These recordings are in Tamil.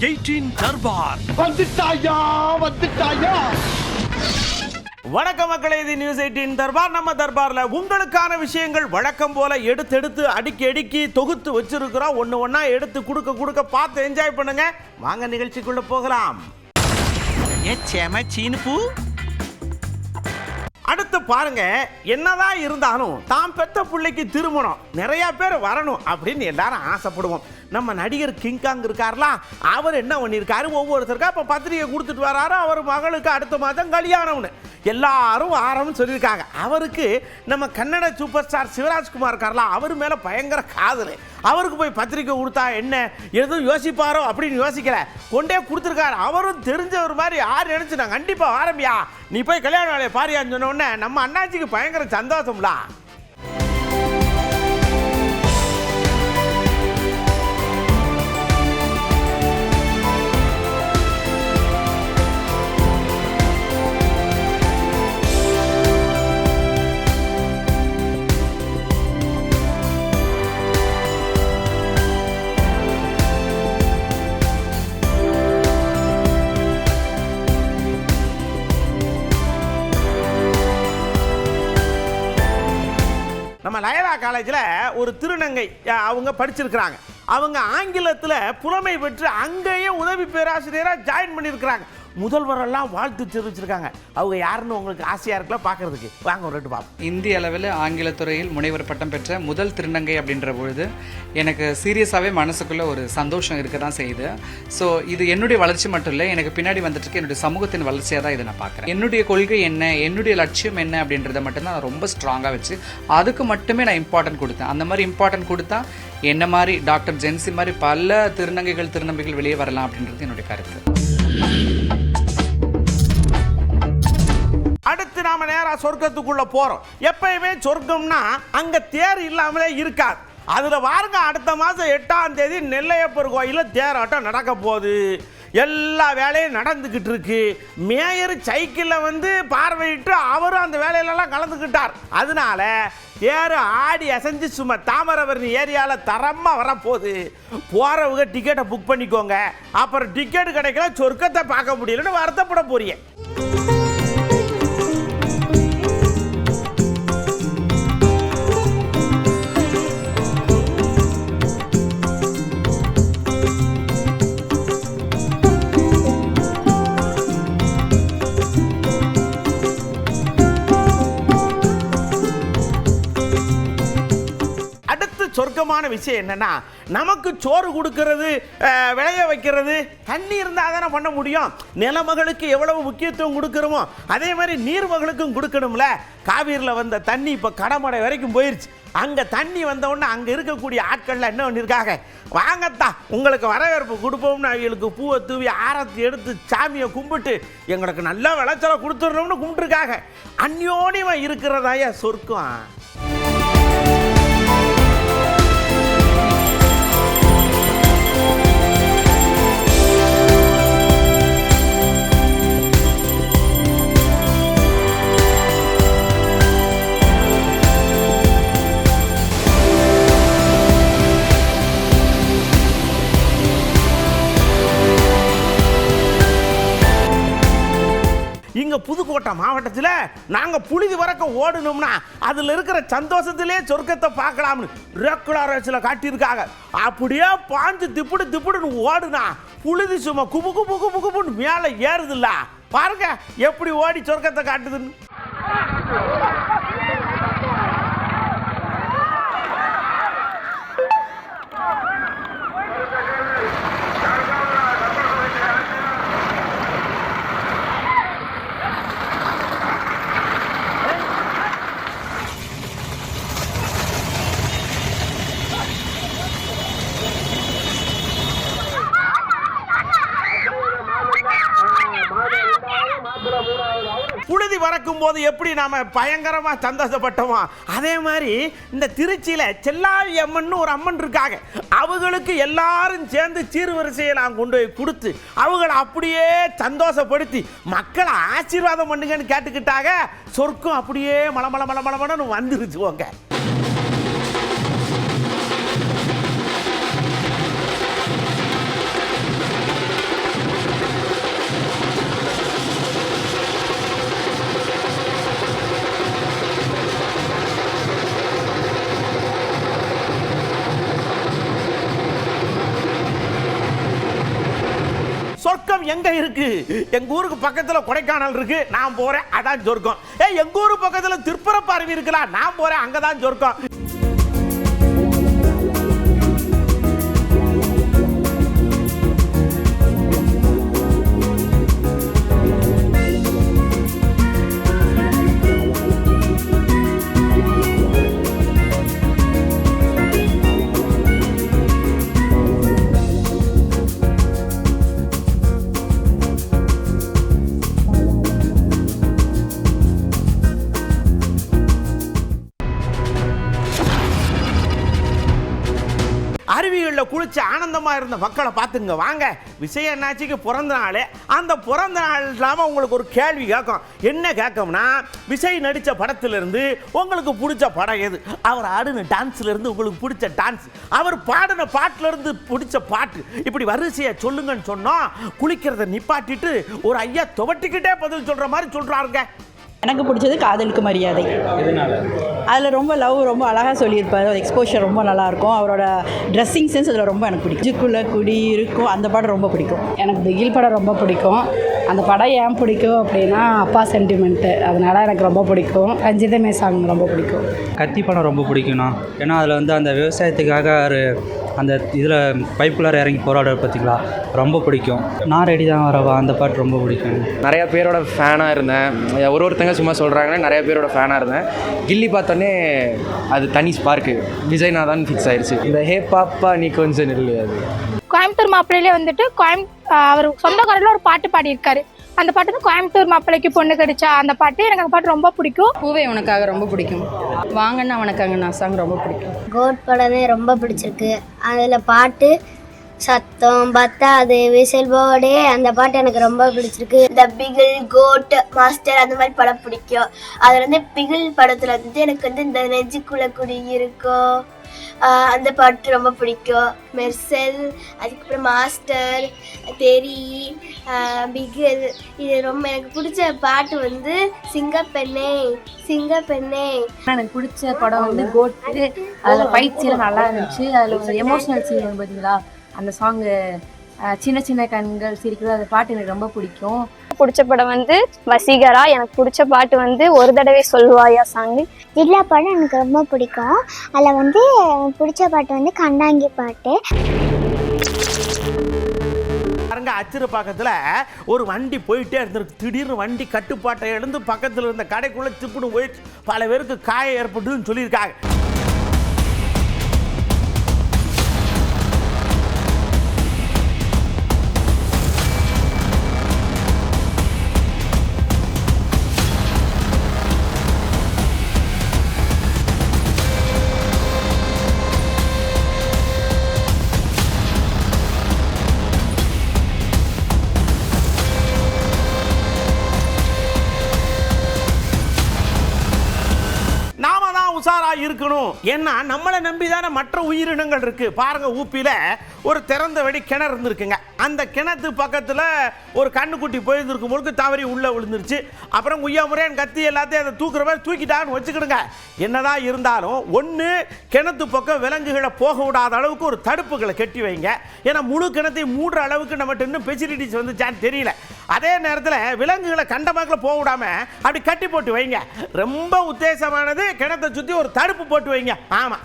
எயிட்டீன் தர்பார். வந்துட்டாயா வந்துட்டாயா? வணக்கம் மக்களே இது நியூஸ் எயிட்டின் தர்பார். நம்ம தர்பார்ல உங்களுக்கான விஷயங்கள் வழக்கம் போல எடுத்து எடுத்து அடுக்கி அடுக்கி தொகுத்து வச்சிருக்கிறோம். ஒன்று ஒன்றா எடுத்து கொடுக்க கொடுக்க பார்த்து என்ஜாய் பண்ணுங்க. வாங்க நிகழ்ச்சிக்குள்ள போகலாம். ஏ செம சீனு பூ? அடுத்து பாருங்க என்னதான் இருந்தாலும் தாம் பெத்த பிள்ளைக்கு திருமணம். நிறைய பேர் வரணும் அப்படின்னு எல்லாரும் ஆசைப்படுவோம். நம்ம நடிகர் கிங்காங் இருக்கார்ல? அவர் என்ன பண்ணியிருக்காரு ஒவ்வொருத்தருக்கா இப்போ பத்திரிகை கொடுத்துட்டு வராரு. அவர் மகளுக்கு அடுத்த மாதம் கல்யாணம்னு. எல்லாரும் ஆரம்னு சொல்லியிருக்காங்க. அவருக்கு நம்ம கன்னட சூப்பர் ஸ்டார் சிவராஜ்குமார் இருக்கார்ல அவர் மேலே பயங்கர காதல். அவருக்கு போய் பத்திரிக்கை கொடுத்தா என்ன? எதுவும் யோசிப்பாரோ அப்படின்னு யோசிக்கல. கொண்டே கொடுத்துருக்காரு. அவரும் தெரிஞ்சவர் மாதிரி யார் நினைச்சு நான் கண்டிப்பாக ஆரம்பியா? நீ போய் கல்யாண வேலையை பாரியான்னு சொன்ன உடனே நம்ம அண்ணாச்சிக்கு பயங்கர சந்தோஷம்லாம் காலேஜில் ஒரு திருநங்கை அவங்க படிச்சிருக்கிறாங்க. அவங்க ஆங்கிலத்தில் புலமை பெற்று அங்கேயே உதவி பேராசிரியராக ஜாயின் பண்ணியிருக்கிறாங்க. முதல்வரெல்லாம் வாழ்த்து தெரிவிச்சிருக்காங்க. அவங்க யாருன்னு உங்களுக்கு ஆசையாக இருக்கல பார்க்கறதுக்கு வாங்க ஒரு ரெண்டு பார்ப்போம் இந்திய அளவில் ஆங்கிலத்துறையில் முனைவர் பட்டம் பெற்ற முதல் திருநங்கை அப்படின்ற பொழுது எனக்கு சீரியஸாகவே மனசுக்குள்ள ஒரு சந்தோஷம் இருக்க தான் செய்யுது. ஸோ இது என்னுடைய வளர்ச்சி மட்டும் இல்லை எனக்கு பின்னாடி வந்துட்டு என்னுடைய சமூகத்தின் வளர்ச்சியாக தான் இதை நான் பார்க்குறேன் என்னுடைய கொள்கை என்ன என்னுடைய லட்சியம் என்ன அப்படின்றத மட்டும்தான் நான் ரொம்ப ஸ்ட்ராங்காக வச்சு அதுக்கு மட்டுமே நான் இம்பார்ட்டன்ட் கொடுத்தேன். அந்த மாதிரி இம்பார்ட்டன்ட் கொடுத்தா என்ன மாதிரி டாக்டர் ஜென்சி மாதிரி பல திருநங்கைகள் திருநம்பிகள் வெளியே வரலாம் அப்படின்றது என்னுடைய கருத்து. அடுத்து நாம நேரா சொர்க்கத்துக்குள்ள போறோம். எப்பயுமே சொர்க்கம்னா அங்க தேர் இல்லாமலே இருக்காது. அதுல பாருங்க அடுத்த மாசம் எட்டாம் தேதி நெல்லையப்பர் கோயிலில் தேராட்டம் நடக்க போகுது. எல்லா வேலையும் நடந்துக்கிட்டு இருக்கு. மேயர் சைக்கிளில் வந்து பார்வையிட்டு அவரும் அந்த வேலையிலலாம் கலந்துக்கிட்டார் அதனால தேர் ஆடி அசைஞ்சு சும்மா தாமிரபரணி ஏரியாவில் தரமாக வரப்போகுது. போகிறவங்க டிக்கெட்டை புக் பண்ணிக்கோங்க. அப்புறம் டிக்கெட் கிடைக்கல சொர்க்கத்தை பார்க்க முடியலன்னு வருத்தப்பட போறீங்க. முக்கியமான விஷயம் என்னன்னா நமக்கு சோறு கொடுக்கறது விளைய வைக்கிறது தண்ணி இருந்தால் தானே பண்ண முடியும். நிலமகளுக்கு எவ்வளவு முக்கியத்துவம் கொடுக்குறோமோ அதே மாதிரி நீர்மகளுக்கும் கொடுக்கணும்ல. காவிரியில் வந்த தண்ணி இப்போ கடமடை வரைக்கும் போயிருச்சு. அங்கே தண்ணி வந்தவுடனே அங்கே இருக்கக்கூடிய ஆட்கள்லாம் என்ன பண்ணியிருக்காங்க வாங்கத்தா உங்களுக்கு வரவேற்பு கொடுப்போம்னு அவங்களுக்கு பூவை தூவி ஆரத்தி எடுத்து சாமியை கும்பிட்டு எங்களுக்கு நல்ல விளைச்சலை கொடுத்துடணும்னு கும்பிட்டுருக்காங்க. அந்யோன்யமாக இருக்கிறதாயா சொர்க்கம்? போராட்டத்தில் நாங்கள் நாங்க புழுதி வரக்க ஓடணும்னா அதுல இருக்கிற சந்தோஷத்திலே சொர்க்கத்தை பார்க்கலாம்னு ரெகுலர் ரேஸில் காட்டியிருக்காங்க. அப்படியே பாஞ்சு திப்புடு திப்புடுன்னு ஓடுனா புழுதி சும்மா குபு குபு குபு குபுன்னு மேலே ஏறுதுல்ல. பாருங்க எப்படி ஓடி சொர்க்கத்தை காட்டுதுன்னு. பறக்கும் போது எப்படி நாம பயங்கரமா சந்தோஷப்பட்டோமோ அதே மாதிரி இந்த திருச்சியில செல்லாவி அம்மன் ஒரு அம்மன் இருக்காங்க. அவங்களுக்கு எல்லாரும் சேர்ந்து சீர்வரிசையெல்லாம் கொண்டு போய் கொடுத்து அவங்கள அப்படியே சந்தோஷப்படுத்தி மக்களை ஆசீர்வாதம் பண்ணுங்கன்னு கேட்டுக்கிட்டாங்க சொர்க்கம் அப்படியே மலமல மலமலமலன்னு வந்துருச்சு இருக்கு. எங்க ஊருக்கு பக்கத்துல கொடைக்கானல் இருக்கு. நான் போறேன். அதான் சொர்க்கம். ஏ எங்க ஊரு பக்கத்துல திருப்பரப்பாருவி இருக்கலாம் நான் போறேன். அங்கதான் சொர்க்கம். இருந்த மக்களை பார்த்துங்க வாங்க. விஷயம் என்னாச்சிக்கு பிறந்த நாள். அந்த பிறந்த நாள் இல்லாமல் உங்களுக்கு ஒரு கேள்வி கேட்கும். என்ன கேட்கும்னா விஜய் நடித்த படத்திலிருந்து உங்களுக்கு பிடிச்ச படம் எது? அவர் ஆடின டான்ஸ்ல இருந்து உங்களுக்கு பிடிச்ச டான்ஸ். அவர் பாடின பாட்டுல இருந்து பிடிச்ச பாட்டு. இப்படி வரிசையை சொல்லுங்கன்னு சொன்னோம் குளிக்கிறத நிப்பாட்டிட்டு ஒரு ஐயா துவட்டிக்கிட்டே பதில் சொல்ற மாதிரி சொல்றாருங்க. எனக்கு பிடிச்சது காதலுக்கு மரியாதை. அதில் ரொம்ப லவ் ரொம்ப அழகாக சொல்லியிருப்பார். எக்ஸ்போஷர் ரொம்ப நல்லாயிருக்கும். அவரோட ட்ரெஸ்ஸிங் சென்ஸ் அதில் ரொம்ப எனக்கு பிடிக்கும். இதுக்குள்ளே குடி இருக்கும். அந்த படம் ரொம்ப பிடிக்கும். எனக்கு பிகில் படம் ரொம்ப பிடிக்கும். அந்த படம் ஏன் பிடிக்கும் அப்படின்னா அப்பா சென்டிமெண்ட்டு அதனால எனக்கு ரொம்ப பிடிக்கும். ரஞ்சிதமே சாங் ரொம்ப பிடிக்கும். கத்தி படம் ரொம்ப பிடிக்கும்ண்ணா. ஏன்னா அதில் வந்து அந்த விவசாயத்துக்காக ஒரு அந்த இதில் பைப்புக்குள்ளார இறங்கி போராடுற பார்த்தீங்களா? ரொம்ப பிடிக்கும். நான் ரெடி தான் வரவா? அந்த பாட்டு ரொம்ப பிடிக்கும். நிறைய பேரோட ஃபேனாக இருந்தேன். ஒரு ஒருத்தங்க சும்மா சொல்கிறாங்கன்னா நிறைய பேரோட ஃபேனாக இருந்தேன். கில்லி பார்த்தோன்னே அது தனி ஸ்பார்க்கு விஜய்னா தான் ஃபிக்ஸ் ஆயிடுச்சு இந்த ஹே பாப்பா நீ கொஞ்சம் நில்லு அது. கோயம்புத்தூர் மாப்பிள்ளையிலே வந்துட்டு கோயம் அவர் சொந்த குரல்ல ஒரு பாட்டு பாடியிருக்காரு. அந்த பாட்டு வந்து கோயம்புத்தூர் மாப்பிள்ளைக்கு பொண்ணு கிடைச்சா அந்த பாட்டு எனக்கு அந்த பாட்டு ரொம்ப பிடிக்கும். பூவே உனக்காக ரொம்ப பிடிக்கும். வாங்கன்னா உனக்காக நான் சாங் ரொம்ப பிடிக்கும். கோட் படமே ரொம்ப பிடிச்சிருக்கு. அதில் பாட்டு சத்தம் பத்தாது விசில் போர்டு அந்த பாட்டு எனக்கு ரொம்ப பிடிச்சிருக்கு. இந்த பிகில் கோட் மாஸ்டர் அந்த மாதிரி படம் பிடிக்கும். அதில் வந்து பிகில் படத்தில் வந்து எனக்கு வந்து இந்த நெஞ்சுக்குள்ள குடி இருக்கும். அந்த பாட்டு ரொம்ப பிடிக்கும். மெர்சல் அதுக்கப்புறம் மாஸ்டர் தெரி பிகில். இது ரொம்ப எனக்கு பிடிச்ச பாட்டு வந்து சிங்கப்பெண்ணே சிங்கப்பெண்ணே எனக்கு பிடிச்ச படம் வந்து கோட்டு. அதில் ஃபைட் சீன் நல்லா இருந்துச்சு. அதில் ஒரு எமோஷனல் சீன் பார்த்தீங்களா அந்த சாங்கு சின்ன சின்ன கண்கள் சிரிக்கிறது அந்த பாட்டு எனக்கு ரொம்ப பிடிக்கும். பிடிச்ச படம் வந்து வசீகரா. எனக்கு பிடிச்ச பாட்டு வந்து ஒரு தடவை சொல்லுவாயா சாங் ஜில்லா படம் எனக்கு ரொம்ப பிடிக்கும். அதில் வந்து எனக்கு பிடிச்ச பாட்டு வந்து கண்டாங்கி பாட்டு. பாருங்க அச்சிறு பக்கத்துல ஒரு வண்டி போயிட்டே இருந்திருக்கு. திடீர்னு வண்டி கட்டுப்பாட்டை இழந்து பக்கத்துல இருந்த கடைக்குள்ள சிப்புன்னு போயிடுச்சு. பல பேருக்கு காயம் ஏற்பட்டுன்னு சொல்லியிருக்காங்க. வரும். ஏன்னா நம்மளை நம்பி தானே மற்ற உயிரினங்கள் இருக்கு. பாருங்க ஊப்பியில ஒரு திறந்த வெடி கிணறு இருந்திருக்குங்க. அந்த கிணத்து பக்கத்துல ஒரு கண்ணுக்குட்டி போயிருந்திருக்கும் பொழுது தவறி உள்ள விழுந்துருச்சு. அப்புறம் குய்யா முறையன் கத்தி எல்லாத்தையும் அதை தூக்குற மாதிரி தூக்கிட்டான்னு வச்சுக்கிடுங்க. என்னதான் இருந்தாலும் ஒன்று கிணத்து பக்கம் விலங்குகளை போக விடாத அளவுக்கு ஒரு தடுப்புகளை கட்டி வைங்க. ஏன்னா முழு கிணத்தையும் மூடுற அளவுக்கு நம்மகிட்ட இன்னும் ஃபெசிலிட்டிஸ் வந்துச்சான்னு தெரியல. அதே நேரத்தில் விலங்குகளை கண்டமாக்கில் போக விடாம அப்படி கட்டி போட்டு வைங்க. ரொம்ப உத்தேசமானது கிணத்தை சுற்றி ஒரு தடுப்பு போட்டு வைங்க. ஆமாம்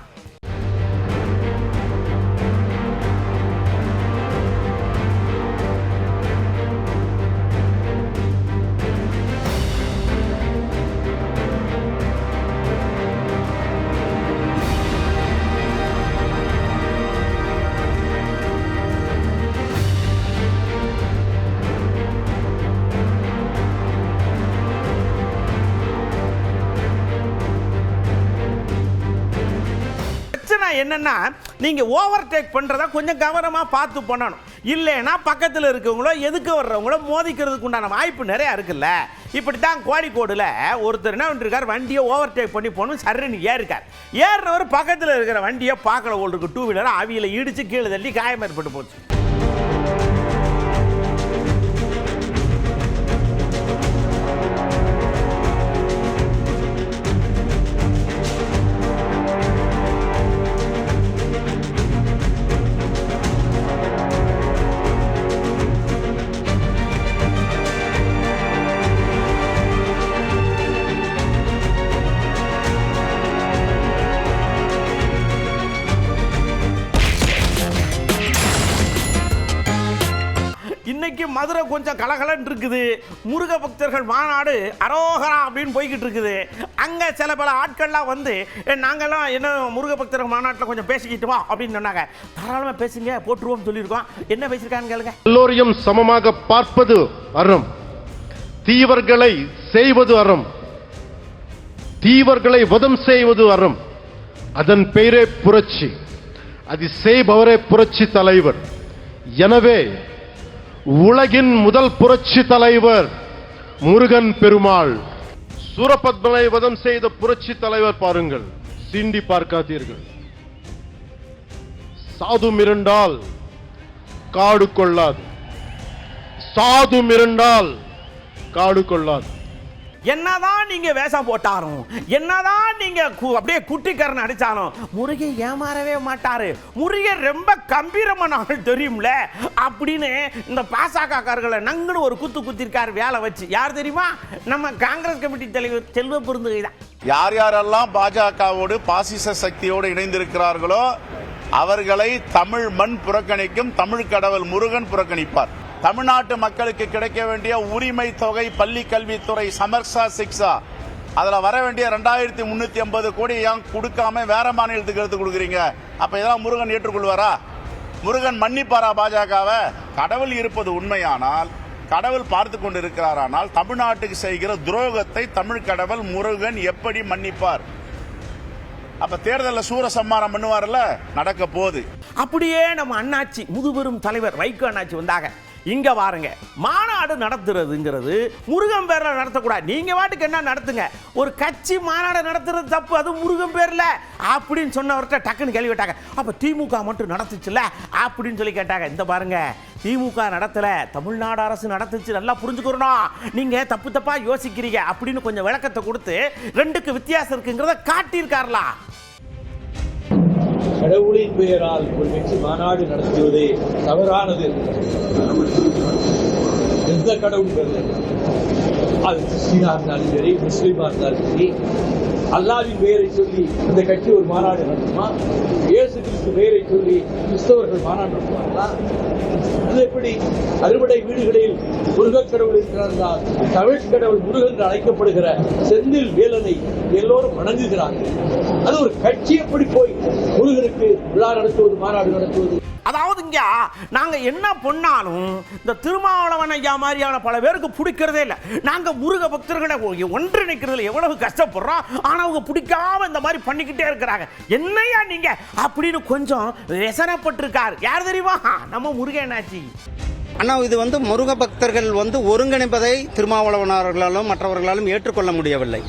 என்னன்னா நீங்க ஓவர் டேக் பண்றத கொஞ்சம் கவனமா பார்த்து பண்ணணும். இல்லைன்னா பக்கத்தில் இருக்கவங்களோ எதுக்கு வர்றவங்களோ மோதிக்கிறதுக்கு உண்டான வாய்ப்பு நிறைய இருக்குல்ல. இப்படி தான் கோழிக்கோடில் ஒருத்தர் என்ன பண்ணிருக்கார்? வண்டியை ஓவர் டேக் பண்ணி போகணும். சர்ன்னு ஏறிக்கார் ஏறுறவர் பக்கத்தில் இருக்கிற வண்டியை பார்க்கல ஓடுருக்கு டூ வீலரை அவியில் இடித்து கீழே தள்ளி காயம் ஏற்பட்டு போச்சு. இன்னைக்கு மதுரை கொஞ்சம் கலகலன் இருக்குது. முருக பக்தர்கள் மாநாடு அரோகரா அப்படின்னு போய்கிட்டு இருக்குது. அங்கே சில பல ஆட்கள்லாம் வந்து நாங்கள்லாம் நாங்கெல்லாம் என்ன முருக பக்தர்கள் மாநாட்டில் கொஞ்சம் பேசிக்கிட்டு வா அப்படின்னு சொன்னாங்க. தாராளமாக பேசுங்க போட்டுருவோம் சொல்லியிருக்கோம். என்ன பேசியிருக்காங்க கேளுங்க. எல்லோரையும் சமமாக பார்ப்பது அறம். தீவர்களை செய்வது அறம். தீவர்களை வதம் செய்வது அறம். அதன் பெயரே புரட்சி. அது செய்பவரே புரட்சி தலைவர். எனவே உலகின் முதல் புரட்சி தலைவர் முருகன் பெருமாள். சூரபத்மனை வதம் செய்த புரட்சி தலைவர் பாருங்கள். சீண்டி பார்க்காதீர்கள். சாது மிரண்டால் காடு கொள்ளாது. சாது மிரண்டால் காடு கொள்ளாது. என்னதான் நீங்க வேஷம் போட்டாலும் என்னதான் நீங்க கு- அப்படியே குட்டிக்காரன் அடிச்சாலும் முருகன் ஏமாறவே மாட்டாரு. முருகன் ரொம்ப கம்பீரமான ஆள் தெரியும்ல? அப்படின்னு இந்த பாசகக்காரர்களை நங்குன்னு ஒரு குத்து குத்திருக்காரு வேலை வச்சு. யார் தெரியுமா? நம்ம காங்கிரஸ் கமிட்டி தலைவர் செல்வ பெருந்தகை தான். யார் யாரெல்லாம் பாஜகவோடு பாசிச சக்தியோடு இணைந்திருக்கிறார்களோ அவர்களை தமிழ் மண் புறக்கணிக்கும் தமிழ் கடவுள் முருகன் புறக்கணிப்பார். தமிழ்நாட்டு மக்களுக்கு கிடைக்க வேண்டிய உரிமை தொகை பள்ளி கல்வித்துறை சமர்சா சிக்ஸா. அதுல வர வேண்டிய ரெண்டாயிரத்தி முன்னூத்தி ஐம்பது கோடி ஏன் கொடுக்காம வேற மாநிலத்துக்கு எடுத்து கொடுக்குறீங்க? அப்ப இதெல்லாம் முருகன் ஏற்றுக்கொள்வாரா? முருகன் மன்னிப்பாரா பாஜகவை? கடவுள் இருப்பது உண்மையானால் கடவுள் பார்த்து கொண்டு இருக்கிறாரானால் தமிழ்நாட்டுக்கு செய்கிற துரோகத்தை தமிழ் கடவுள் முருகன் எப்படி மன்னிப்பார்? அப்ப தேர்தலில் சூரசம்மானம் பண்ணுவார்ல நடக்க போகுது. அப்படியே நம்ம அண்ணாச்சி முதுபெரும் தலைவர் வைகோ அண்ணாச்சி வந்தாங்க இங்க பாருங்க மாநாடு நடத்துறதுங்கிறது முருகன் பேர்ல நடத்தக்கூடாது. நீங்க வாட்டுக்கு என்ன நடத்துங்க? ஒரு கட்சி மாநாடு நடத்துறது தப்பு அது முருகன் பேர்ல? அப்படின்னு சொன்னவர்கிட்ட டக்குன்னு கேள்வி கேட்டாங்க. அப்ப திமுக மட்டும் நடத்துச்சுல அப்படின்னு சொல்லி கேட்டாங்க. இந்த பாருங்க திமுக நடத்தல தமிழ்நாடு அரசு நடத்துச்சு நல்லா புரிஞ்சுக்கிறோம் நீங்க தப்பு தப்பா யோசிக்கிறீங்க அப்படின்னு கொஞ்சம் விளக்கத்தை கொடுத்து ரெண்டுக்கு வித்தியாசம் இருக்குங்கிறத காட்டியிருக்காருலா. கடவுளின் பெயரால் ஒரு வெற்றி மாநாடு நடத்துவதே தவறானது. எந்த கடவுள் அது கிறிஸ்டினா இருந்தாலும் சரி முஸ்லீமா இருந்தாலும் சரி அல்லாவின் பெயரை சொல்லி இந்த கட்சி ஒரு மாநாடு நடத்துமா? இயேசு கிறிஸ்து பெயரை சொல்லி கிறிஸ்தவர்கள் மாநாடு நடத்துவாங்களா அது எப்படி? அறுவடை வீடுகளில் முருகக் கடவுள் இருக்கிறார் தமிழ் கடவுள் முருகன் என்று அழைக்கப்படுகிற செந்தில் வேலனை எல்லோரும் வணங்குகிறார்கள். அது ஒரு கட்சி எப்படி போய் முருகனுக்கு விழா நடத்துவது மாநாடு நடத்துவது? அதாவது இங்க நாங்க என்ன பண்ணாலும் இந்த திருமாவளவன் ஐயா மாதிரியான பல பேருக்கு பிடிக்கிறதே இல்லை. நாங்க முருக பக்தர்களை ஒன்றிணைக்கிறதுல எவ்வளவு கஷ்டப்படுறோம்? ஆனா அவங்க பிடிக்காம இந்த மாதிரி பண்ணிக்கிட்டே இருக்கிறாங்க. என்னையா நீங்க? அப்படின்னு கொஞ்சம் விசனப்பட்டிருக்காரு யார் தெரியுமா? நம்ம முருகன் என்னாச்சு ஆனால் இது வந்து முருக பக்தர்கள் வந்து ஒருங்கிணைப்பதை திருமாவளவனார்களாலும் மற்றவர்களாலும் ஏற்றுக்கொள்ள முடியவில்லை.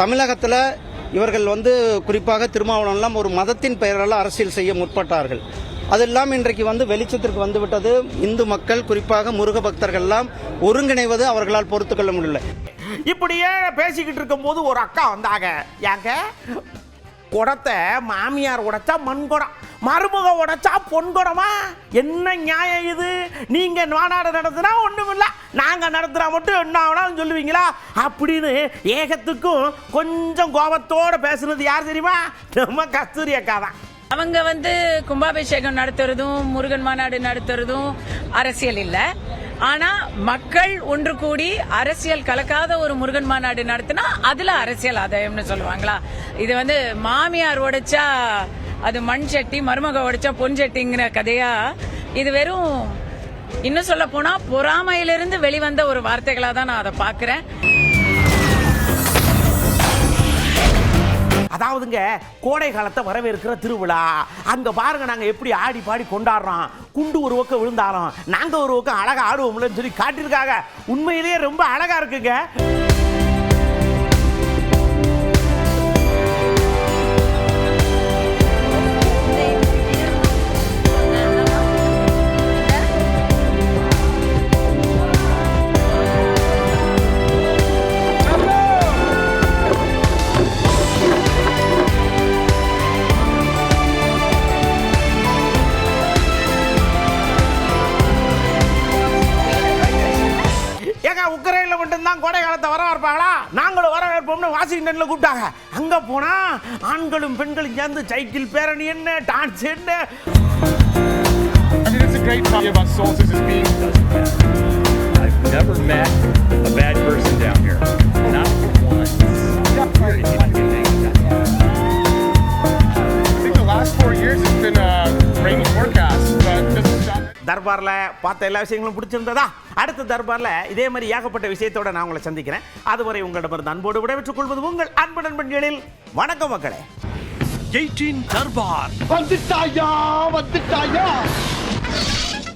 தமிழகத்தில் இவர்கள் வந்து குறிப்பாக திருமாவளவன்லாம் ஒரு மதத்தின் பெயரால் அரசியல் செய்ய முற்பட்டார்கள். அதெல்லாம் இன்றைக்கு வந்து வெளிச்சத்திற்கு வந்துவிட்டது. இந்து மக்கள் குறிப்பாக முருக பக்தர்கள்லாம் ஒருங்கிணைவது அவர்களால் பொறுத்துக்கொள்ள முடியல இப்படியே பேசிக்கிட்டு இருக்கும் போது ஒரு அக்கா வந்தாங்க. யாங்க குடத்தை மாமியார் உடைச்சா மண் குடம் மருமக உடைச்சா பொன் குடமா? என்ன நியாயம் இது? நீங்கள் மாநாடு நடத்துனா ஒன்றுமில்ல நாங்கள் நடத்துனா மட்டும் என்ன ஆகணும் சொல்லுவீங்களா? அப்படின்னு ஏகத்துக்கும் கொஞ்சம் கோபத்தோடு பேசுனது யார் தெரியுமா? நம்ம கஸ்தூரி அக்கா தான். அவங்க வந்து கும்பாபிஷேகம் நடத்துறதும் முருகன் மாநாடு நடத்துறதும் அரசியல் இல்லை. ஆனா மக்கள் ஒன்று கூடி அரசியல் கலக்காத ஒரு முருகன் மாநாடு நடத்தினா அதுல அரசியல் ஆதாயம்னு சொல்லுவாங்களா? இது வந்து மாமியார் உடைச்சா அது மண் சட்டி மருமக உடைச்சா பொன் சட்டிங்கிற கதையா? இது வெறும் இன்னும் சொல்ல போனா பொறாமையிலிருந்து வெளிவந்த ஒரு வார்த்தைகளா தான் நான் அதை பாக்குறேன் அதாவதுங்க கோடை காலத்தை வரவேற்கிற திருவிழா. அங்க பாருங்க நாங்க எப்படி ஆடி பாடி கொண்டாடுறோம். குண்டு ஒரு பக்கம் விழுந்தாலும் நாங்க ஒரு பக்கம் அழகா ஆடுவோம்லன்னு சொல்லி காட்டியிருக்காங்க. உண்மையிலேயே ரொம்ப அழகா இருக்குங்க. வாஷிங்டன்ல கூப்பிட்டாங்க அங்க போனா ஆண்களும் பெண்களும் சேர்ந்து சைக்கிள் பேரணி என்ன டான்ஸ் என்ன It's a great party of our sources is being ever met a bad person down here. தர்பாரில் பார்த்த எல்லா விஷயங்களும் பிடிச்சிருந்ததா? அடுத்த தர்பாரில் இதே மாதிரி ஏகப்பட்ட விஷயத்தோட நான் உங்களை சந்திக்கிறேன். அதுவரை உங்களிடமிருந்து அன்போடு விடைபெற்றுக் கொள்வது உங்கள் அன்பு நண்பன்களில் வணக்கம் மக்களே. எயிட்டீன் தர்பார். வந்துட்டாயா வந்துட்டாயா?